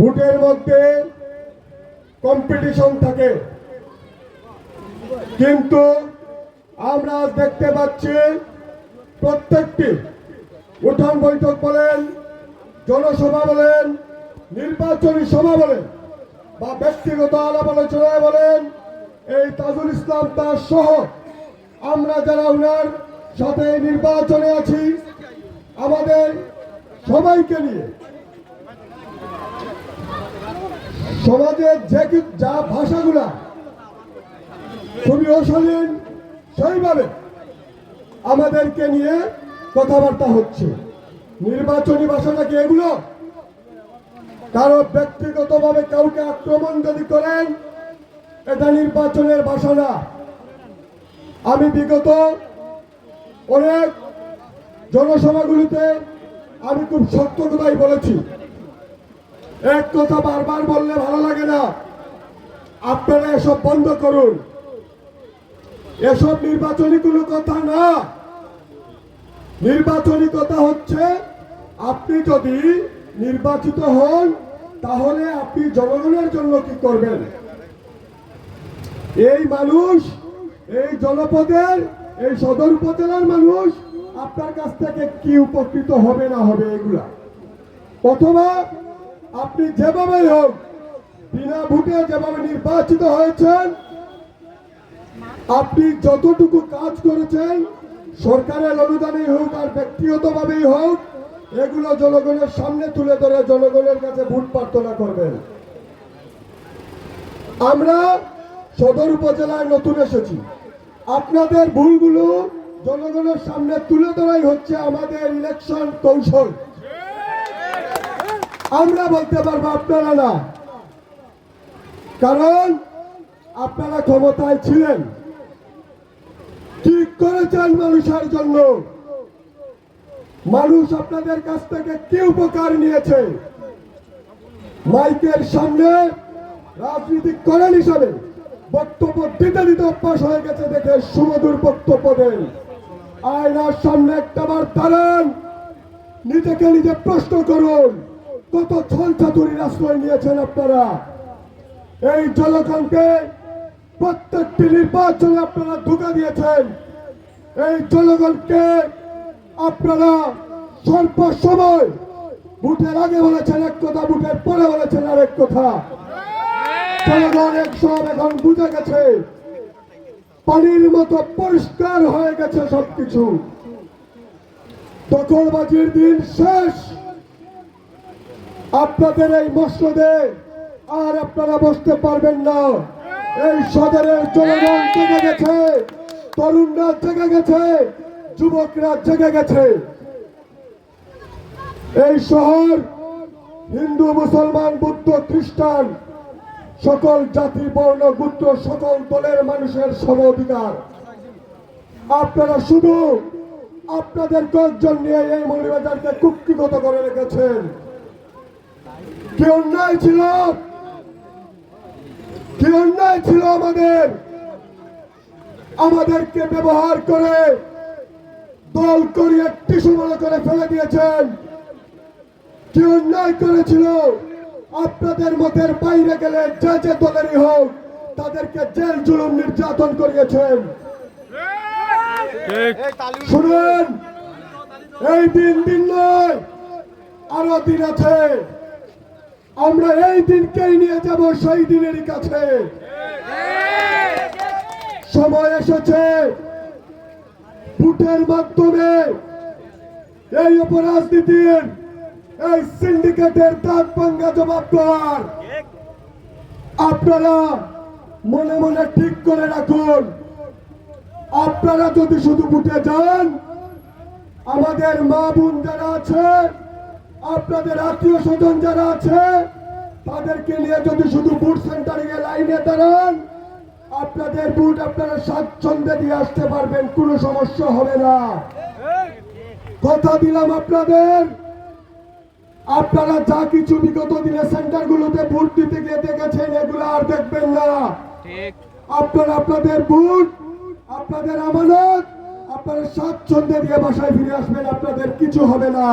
ভোটের মধ্যে কম্পিটিশন থাকে। কিন্তু আমরা দেখতে পাচ্ছি প্রত্যেকটি উঠান বৈঠক বলেন, জনসভা বলেন, নির্বাচনী সভা বলেন বা ব্যক্তিগত আলাপ আলোচনায় বলেন, এই তাজুল ইসলাম তার সহ আমরা যারা ওনার সাথে নির্বাচনে আছি, আমাদের সবাইকে নিয়ে সমাজের যে যা ভাষাগুলা খুবই অশালীন সেইভাবে আমাদেরকে নিয়ে কথাবার্তা হচ্ছে। নির্বাচনী ভাষা নাকি এগুলো? কারও ব্যক্তিগতভাবে কাউকে আক্রমণ যদি করেন, এটা নির্বাচনের ভাষা না। আমি বিগত অনেক জনসভাগুলিতে আমি খুব শক্ত কথাই বলেছি এক কথা বারবার বললে ভালো লাগে না। আপনারা এসব বন্ধ করুন। এসব নির্বাচনী কোনো কথা না। নির্বাচনী কথা হচ্ছে, আপনি যদি নির্বাচিত হন, তাহলে আপনি জনগণের জন্য কি করবেন? এই মানুষ, এই জনপদের, এই সদর উপজেলার মানুষ, আপনার কাছ থেকে কি উপকৃত হবে না হবে এগুলা? অথবা আপনি যেভাবে হোক, বিনা ভোটে যেভাবে নির্বাচিত হয়েছেন, আপনি যতটুকু কাজ করেছেন, সরকারের অনুদানেই হোক আর ব্যক্তিগতভাবেই হোক, এগুলো জনগণের সামনে তুলে ধরে জনগণের কাছে ভোট প্রার্থনা করবেন। আমরা সদর উপজেলায় নতুন এসেছি। আপনাদের ভুলগুলো জনগণের সামনে তুলে ধরাই হচ্ছে আমাদের ইলেকশন কৌশল। আমরা বলতে পারব আপনারা না। কারণ আপনারা ক্ষমতায় ছিলেন। কি করেছেন মানুষের জন্য? মানুষ আপনাদের কাছ থেকে কি উপকার নিয়েছে? মাইকের সামনে রাজনীতি করেন হিসাবে বক্তব্য দিতে দিতে অভ্যাস হয়ে গেছে দেখে সুমধুর বক্তব্য দেন। আয়নার সামনে একটা বার দাঁড়ান। নিজেকে নিজে প্রশ্ন করুন। কত ছল চাতুরির আশ্রয় নিয়েছেন আপনারা? এই জনগণকে প্রত্যেকটি নির্বাচনে আপনারা ধোকা দিয়েছেন। এই জনগণকে আপনারা স্বল্প সময় ভোটের আগে বলেছেন, এক কথা ভোটের পরে বলেছেন, আরেক কথা। জনগণ সব এখন বুঝে গেছে। পানির মতো পরিষ্কার হয়ে গেছে সবকিছু। দখলবাজির দিন শেষ। আপনাদের এই মসনদে আর আপনারা বসতে পারবেন না। এই সদরের জনগণ জেগে গেছে, তরুণরা জেগে গেছে, যুবকরা জেগে গেছে। এই শহর হিন্দু, মুসলমান, বুদ্ধ, খ্রিস্টান, সকল জাতি, বর্ণ, গুত্র, সকল দলের মানুষের সম অধিকার। আপনারা শুধু আপনাদের কয়েকজন নিয়ে এই মৌলবাজারকে কুক্ষিগত করে রেখেছেন। কি অন্যায় ছিল? কি অন্যায় ছিল আমাদের? আমাদেরকে ব্যবহার করে দল করিয়ে টিসু মনে করে ফেলে দিয়েছেন। কি অন্যায় করেছিল? আপনাদের মতের বাইরে গেলে যে যে দলেরই হোক তাদেরকে জেল জুলুম নির্যাতন করিয়েছেন। শুনুন এই দিন দিন নয় আরও দিন আছে। আমরা এই দিনকেই নিয়ে যাব সেই দিনেরই কাছে। সময় এসেছে। ভোটের মাধ্যমে এই অপরাজনীতির এই সিন্ডিকেটের দাঁত ভাঙ্গা জবাব দেওয়ার। আপনারা মনে মনে ঠিক করে রাখুন। আপনারা যদি শুধু ভোটে যান, আমাদের মা বোন যারা আছে আপনাদের আত্মীয় স্বজন যারা আছে তাদেরকে নিয়ে যদি শুধু বুট সেন্টারে গিয়ে লাইনে দাঁড়ান আপনাদের বুট আপনারা স্বাচ্ছন্দ্যে দিয়ে আসতে পারবেন কোনো সমস্যা হবে না। কথা দিলাম আপনাদের। আপনারা যা কিছু বিগত দিনে সেন্টারগুলোতে ভোট দিতে গিয়ে দেখেছেন এগুলো আর দেখবেন না। আপনারা আপনাদের ভোট আপনাদের আমানত আপনারা স্বাচ্ছন্দ্যে দিয়ে বাসায় ফিরে আসবেন আপনাদের কিছু হবে না।